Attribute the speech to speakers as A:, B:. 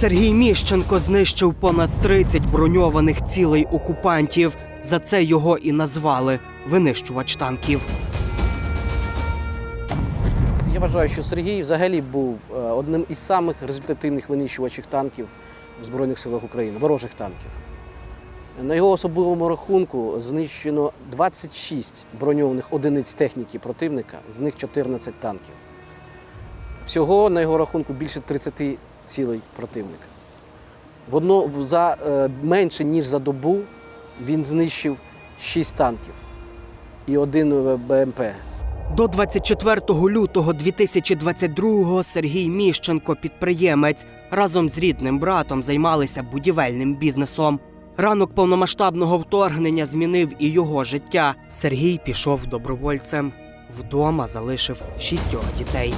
A: Сергій Міщенко знищив понад 30 броньованих цілей окупантів. За це його і назвали винищувач танків.
B: Я вважаю, що Сергій взагалі був е, одним із самих результативних винищувачів танків в Збройних силах України, ворожих танків. На його особливому рахунку знищено 26 броньованих одиниць техніки противника, з них 14 танків. Всього на його рахунку більше 30 цілей противника. В одно, за е, менше ніж за добу він знищив 6 танків і один е, БМП.
A: До 24 лютого 2022-го Сергій Міщенко, підприємець, разом з рідним братом займалися будівельним бізнесом. Ранок повномасштабного вторгнення змінив і його життя. Сергій пішов добровольцем. Вдома залишив шістьох дітей.